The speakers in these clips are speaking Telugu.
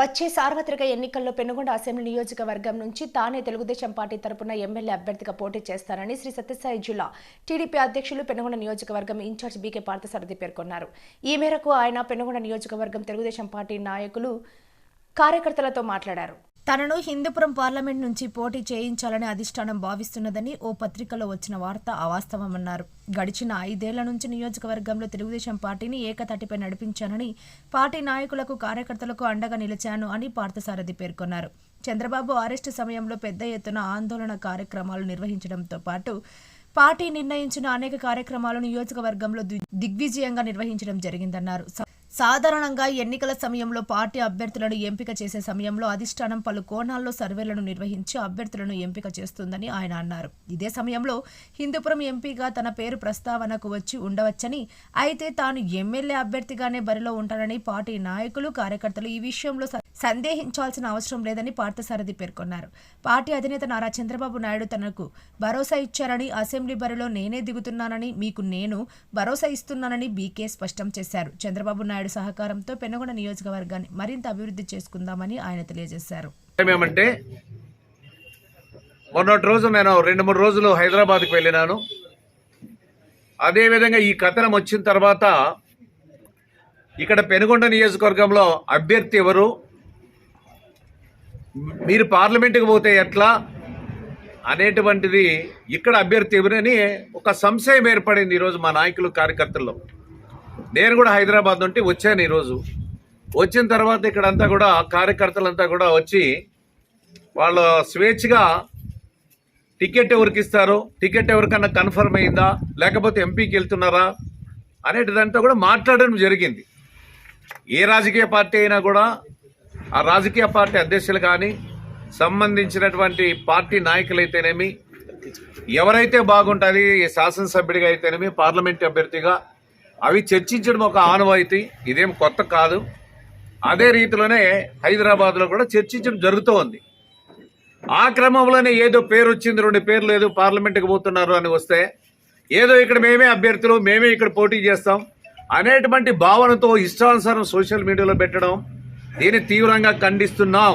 వచ్చే సార్వత్రిక ఎన్నికల్లో పెనుగొండ అసెంబ్లీ నియోజకవర్గం నుంచి తానే తెలుగుదేశం పార్టీ తరపున ఎమ్మెల్యే అభ్యర్థిగా పోటీ చేస్తానని శ్రీ సత్యసాయి జిల్లా టీడీపీ అధ్యక్షులు పెనుగొండ నియోజకవర్గం ఇన్ఛార్జ్ బీకే పార్థసారథి పేర్కొన్నారు. ఈ మేరకు ఆయన పెనుగొండ నియోజకవర్గం తెలుగుదేశం పార్టీ నాయకులు కార్యకర్తలతో మాట్లాడారు. తనను హిందూపురం పార్లమెంట్ నుంచి పోటీ చేయించాలని అధిష్టానం భావిస్తున్నదని ఓ పత్రికలో వచ్చిన వార్త అవాస్తవమన్నారు. గడిచిన ఐదేళ్ళ నుంచి నియోజకవర్గంలో తెలుగుదేశం పార్టీని ఏకతాటిపై నడిపించానని పార్టీ నాయకులకు కార్యకర్తలకు అండగా నిలిచాను అని పార్థసారథి పేర్కొన్నారు. చంద్రబాబు అరెస్టు సమయంలో పెద్ద ఎత్తున ఆందోళన కార్యక్రమాలు నిర్వహించడంతో పాటు పార్టీ నిర్ణయించిన అనేక కార్యక్రమాలు నియోజకవర్గంలో దిగ్విజయంగా నిర్వహించడం జరిగిందన్నారు. సాధారణంగా ఎన్నికల సమయంలో పార్టీ అభ్యర్థులను ఎంపిక చేసే సమయంలో అధిష్టానం పలు కోణాల్లో సర్వేలను నిర్వహించి అభ్యర్థులను ఎంపిక చేస్తుందని ఆయన అన్నారు. ఇదే సమయంలో హిందూపురం ఎంపీగా తన పేరు ప్రస్తావనకు వచ్చి ఉండవచ్చని అయితే తాను ఎమ్మెల్యే అభ్యర్థిగానే బరిలో ఉంటానని పార్టీ నాయకులు కార్యకర్తలు ఈ విషయంలో సందేహించాల్సిన అవసరం లేదని పార్థసారథి పేర్కొన్నారు. పార్టీ అధినేత నారా చంద్రబాబు నాయుడు తనకు భరోసా ఇచ్చారని అసెంబ్లీ బరిలో నేనే దిగుతున్నానని మీకు నేను భరోసా ఇస్తున్నానని బీకే స్పష్టం చేశారు. చంద్రబాబు నాయుడు సహకారంతో పెనుగొండ నియోజకవర్గాన్ని మరింత అభివృద్ధి చేసుకుందామని ఆయన తెలియజేశారు. ఏమేమంటే మొన్నటి రోజు నేను రెండు మూడు రోజులు హైదరాబాద్కి వెళ్ళినాను. అదేవిధంగా ఈ కథనం వచ్చిన తర్వాత ఇక్కడ పెనుగొండ నియోజకవర్గంలో అభ్యర్థి ఎవరు? మీరు పార్లమెంట్కి పోతే ఎట్లా? అనేటువంటిది ఇక్కడ అభ్యర్థి ఎవరని ఒక సంశయం ఏర్పడింది ఈరోజు మా నాయకులు కార్యకర్తల్లో. నేను కూడా హైదరాబాద్ నుండి వచ్చాను ఈరోజు. వచ్చిన తర్వాత ఇక్కడంతా కూడా కార్యకర్తలంతా కూడా వచ్చి వాళ్ళు స్వేచ్ఛగా టికెట్ ఎవరికి ఇస్తారు? టికెట్ ఎవరికన్నా కన్ఫర్మ్ అయిందా? లేకపోతే ఎంపీకి వెళ్తున్నారా? అనేటిదంతా కూడా మాట్లాడడం జరిగింది. ఏ రాజకీయ పార్టీ అయినా కూడా ఆ రాజకీయ పార్టీ అధ్యక్షులు కానీ సంబంధించినటువంటి పార్టీ నాయకులైతేనేమి ఎవరైతే బాగుంటుంది శాసనసభ్యుడిగా అయితేనేమి పార్లమెంట్ అభ్యర్థిగా అవి చర్చించడం ఒక ఆనవాయితీ. ఇదేం కొత్త కాదు. అదే రీతిలోనే హైదరాబాద్లో కూడా చర్చించడం జరుగుతూ ఉంది. ఆ క్రమంలోనే ఏదో పేరు వచ్చింది రెండు పేర్లు ఏదో పార్లమెంట్కి పోతున్నారు అని వస్తే ఏదో ఇక్కడ మేమే అభ్యర్థులు మేమే ఇక్కడ పోటీ చేస్తాం అనేటువంటి భావనతో ఇష్టానుసారం సోషల్ మీడియాలో పెట్టడం దీన్ని తీవ్రంగా ఖండిస్తున్నాం.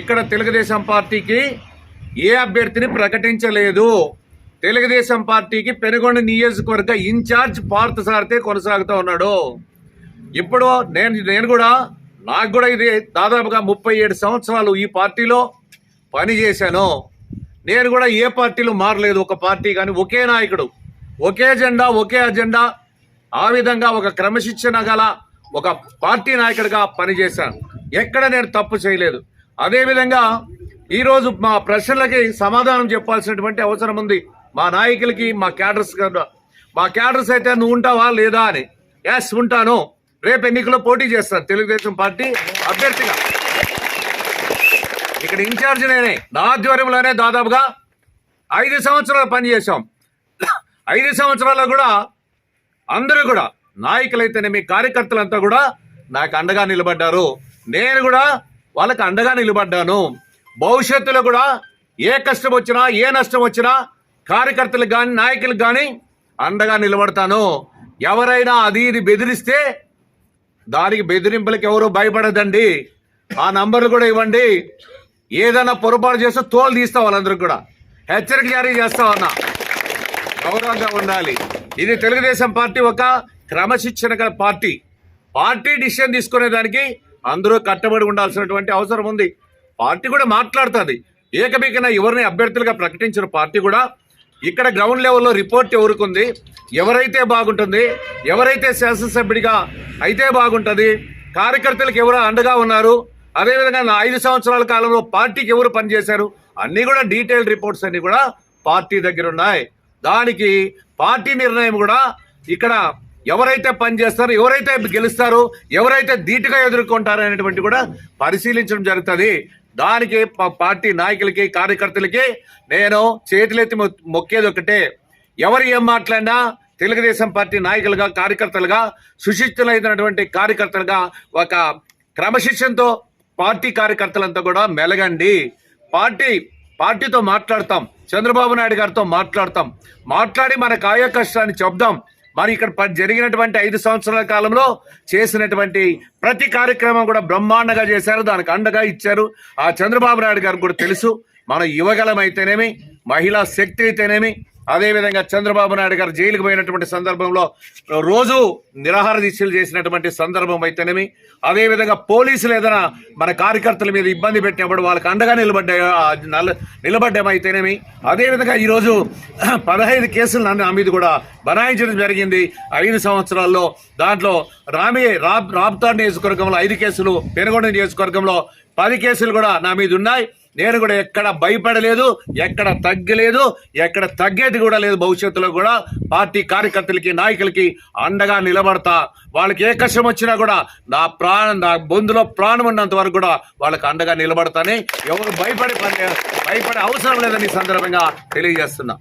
ఇక్కడ తెలుగుదేశం పార్టీకి ఏ అభ్యర్థిని ప్రకటించలేదు. తెలుగుదేశం పార్టీకి పెనుగొండ నియోజకవర్గ ఇన్ఛార్జ్ పార్థసారథి కొనసాగుతూ ఉన్నాడు. ఇప్పుడు నేను నేను కూడా నాకు కూడా ఇది దాదాపుగా ముప్పై ఏడు సంవత్సరాలు ఈ పార్టీలో పనిచేశాను. నేను కూడా ఏ పార్టీలు మారలేదు ఒక పార్టీ కానీ ఒకే నాయకుడు ఒకే జెండా ఒకే అజెండా ఆ విధంగా ఒక క్రమశిక్షణ గల ఒక పార్టీ నాయకుడిగా పనిచేశాను. ఎక్కడ నేను తప్పు చేయలేదు. అదేవిధంగా ఈరోజు మా ప్రశ్నలకి సమాధానం చెప్పాల్సినటువంటి అవసరం ఉంది. మా నాయకులకి మా క్యాడర్స్ మా క్యాడర్స్ అయితే నువ్వు ఉంటావా లేదా అని. ఎస్ ఉంటాను. రేపు ఎన్నికల్లో పోటీ చేస్తాను. తెలుగుదేశం పార్టీ అభ్యర్థిగా. ఇక్కడ ఇన్ఛార్జ్ నేనే. నా ఆధ్వర్యంలోనే దాదాపుగా ఐదు సంవత్సరాలు పనిచేశాం. ఐదు సంవత్సరాల్లో కూడా అందరూ కూడా నాయకులైతేనేమి కార్యకర్తలంతా కూడా నాకు అండగా నిలబడ్డారు. నేను కూడా వాళ్ళకి అండగా నిలబడ్డాను. భవిష్యత్తులో కూడా ఏ కష్టం వచ్చినా ఏ నష్టం వచ్చినా కార్యకర్తలకు కానీ నాయకులకు కానీ అండగా నిలబడతాను. ఎవరైనా అది ఇది బెదిరిస్తే దానికి బెదిరింపులకు ఎవరు భయపడదండి. ఆ నంబర్లు కూడా ఇవ్వండి. ఏదైనా పొరపాటు చేస్తే తోలు తీస్తా వాళ్ళందరికి కూడా. హెచ్చరిక జారీ చేస్తామన్నా గౌరవంగా ఉండాలి. ఇది తెలుగుదేశం పార్టీ ఒక క్రమశిక్షణ పార్టీ. పార్టీ డిసిషన్ తీసుకునే దానికి అందరూ కట్టబడి ఉండాల్సినటువంటి అవసరం ఉంది. పార్టీ కూడా మాట్లాడుతుంది. ఏకబీకన ఎవరిని అభ్యర్థులుగా ప్రకటించిన పార్టీ కూడా ఇక్కడ గ్రౌండ్ లెవెల్లో రిపోర్ట్ ఎవరికి ఎవరైతే బాగుంటుంది ఎవరైతే శాసనసభ్యుడిగా అయితే బాగుంటుంది కార్యకర్తలకు ఎవరు అండగా ఉన్నారు అదేవిధంగా నా ఐదు సంవత్సరాల కాలంలో పార్టీకి ఎవరు పనిచేశారు అన్నీ కూడా డీటెయిల్ రిపోర్ట్స్ అన్నీ కూడా పార్టీ దగ్గర ఉన్నాయి. దానికి పార్టీ నిర్ణయం కూడా ఇక్కడ ఎవరైతే పనిచేస్తారో ఎవరైతే గెలుస్తారో ఎవరైతే ధీటుగా ఎదుర్కొంటారో అనేటువంటి కూడా పరిశీలించడం జరుగుతుంది. దానికి పార్టీ నాయకులకి కార్యకర్తలకి నేను చేతులెత్తి మొ- మొక్కేది ఒకటే. ఎవరు ఏం మాట్లాడినా తెలుగుదేశం పార్టీ నాయకులుగా కార్యకర్తలుగా సుశిక్షితులైనటువంటి కార్యకర్తలుగా ఒక క్రమశిక్షణతో పార్టీ కార్యకర్తలంతా కూడా మెలగండి. పార్టీ పార్టీతో మాట్లాడతాం. చంద్రబాబు నాయుడు గారితో మాట్లాడతాం. మాట్లాడి మన కాయకష్టాన్ని చెప్దాం. మరి ఇక్కడ జరిగినటువంటి ఐదు సంవత్సరాల కాలంలో చేసినటువంటి ప్రతి కార్యక్రమం కూడా బ్రహ్మాండంగా చేశారు. దానికి అండగా ఇచ్చారు. ఆ చంద్రబాబు నాయుడు గారికి కూడా తెలుసు. మన యువగలం అయితేనేమి మహిళా శక్తి అయితేనేమి అదేవిధంగా చంద్రబాబు నాయుడు గారు జైలుకు పోయినటువంటి సందర్భంలో రోజు నిరాహార దీక్షలు చేసినటువంటి సందర్భం అయితేనేమి? అదేవిధంగా పోలీసులు ఏదైనా మన కార్యకర్తల మీద ఇబ్బంది పెట్టినప్పుడు వాళ్ళకి అండగా నిలబడ్డా నిలబడ్డామైతేనేమి అదేవిధంగా ఈరోజు పదహైదు కేసులు నన్ను నా మీద కూడా బనాయించడం జరిగింది. ఐదు సంవత్సరాల్లో దాంట్లో రామే రాబ్ రాబ్తాడ్ నియోజకవర్గంలో ఐదు కేసులు పెనుగొండ నియోజకవర్గంలో పది కేసులు కూడా నా మీద ఉన్నాయి. నేను కూడా ఎక్కడ భయపడలేదు ఎక్కడ తగ్గలేదు ఎక్కడ తగ్గేది కూడా లేదు భవిష్యత్తులో కూడా. పార్టీ కార్యకర్తలకి నాయకులకి అండగా నిలబడతా. వాళ్ళకి ఏ కష్టం వచ్చినా కూడా నా ప్రాణం నా బొందులో ప్రాణం ఉన్నంత వరకు కూడా వాళ్ళకి అండగా నిలబడతానే. ఎవరు భయపడే పని భయపడే అవసరం లేదని సందర్భంగా తెలియజేస్తున్నా.